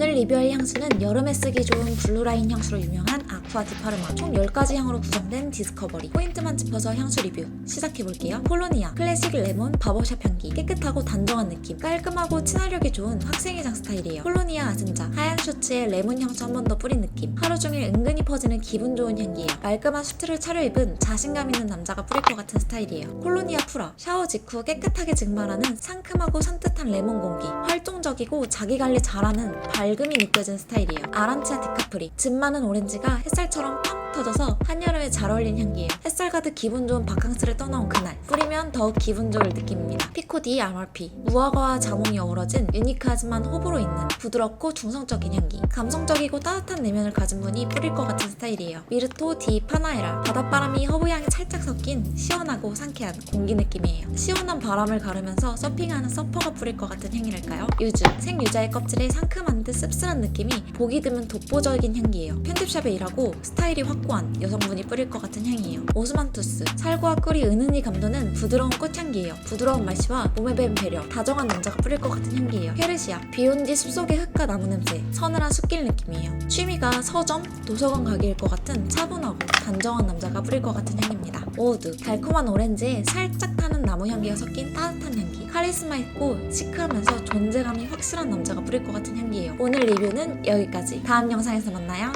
오늘 리뷰할 향수는 여름에 쓰기 좋은 블루라인 향수로 유명한 아쿠아 디파르마. 총 10가지 향으로 구성된 디스커버리. 포인트만 짚어서 향수 리뷰 시작해볼게요. 폴로니아 클래식 레몬 바버샵 향기. 깨끗하고 단정한 느낌. 깔끔하고 친화력이 좋은 학생회장 스타일이에요. 폴로니아 아승자 하얀 셔츠에 레몬 향수 한 번 더 뿌린 느낌. 하루 종일 은근히 퍼지는 기분 좋은 향기예요. 깔끔한 수트를 차려입은 자신감 있는 남자가 뿌릴 것 같은 스타일이에요. 콜로니아 프라. 샤워 직후 깨끗하게 증발하는 상큼하고 산뜻한 레몬 공기. 활동적이고 자기 관리 잘하는 밝음이 느껴지는 스타일이에요. 아란치아 디카프리. 즙 많은 오렌지가 햇살처럼 팡 터져서 한여름에 잘 어울리는 향기예요 햇살 가득 기분 좋은 바캉스를 떠나온 그날. 뿌리면 더욱 기분 좋을 느낌입니다. 피코 디 RRP 무화과와 자몽이 어우러진 유니크하지만 호불호 있는 부드럽고 중성적인 향기. 감성적이고 따뜻한 내면을 가진 분이 뿌릴 것 같은 스타일이에요. 미르토 디 파나에라 바닷바람이 허브향이 살짝 섞인 시원하고 상쾌한 공기 느낌이에요. 시원한 바람을 가르면서 서핑하는 서퍼가 뿌릴 것 같은 향이랄까요? 유주 생유자의 껍질에 상큼한 듯 씁쓸한 느낌이 보기 드문 독보적인 향기예요. 편집샵에 일하고 스타일이 확고 한 여성분이 뿌릴 것 같은 향이에요. 오스만투스 살구와 꿀이 은은히 감도는 부드러운 꽃향기예요. 부드러운 말씨와 몸에 밴 배려 다정한 남자가 뿌릴 것 같은 향기예요. 페르시아 비온 뒤 숲속의 흙과 나무 냄새 서늘한 숲길 느낌이에요. 취미가 서점 도서관 가기일 것 같은 차분하고 단정한 남자가 뿌릴 것 같은 향입니다. 오우드 달콤한 오렌지에 살짝 타는 나무 향기가 섞인 따뜻한 향기. 카리스마 있고 시크하면서 존재감이 확실한 남자가 뿌릴 것 같은 향기예요. 오늘 리뷰는 여기까지. 다음 영상에서 만나요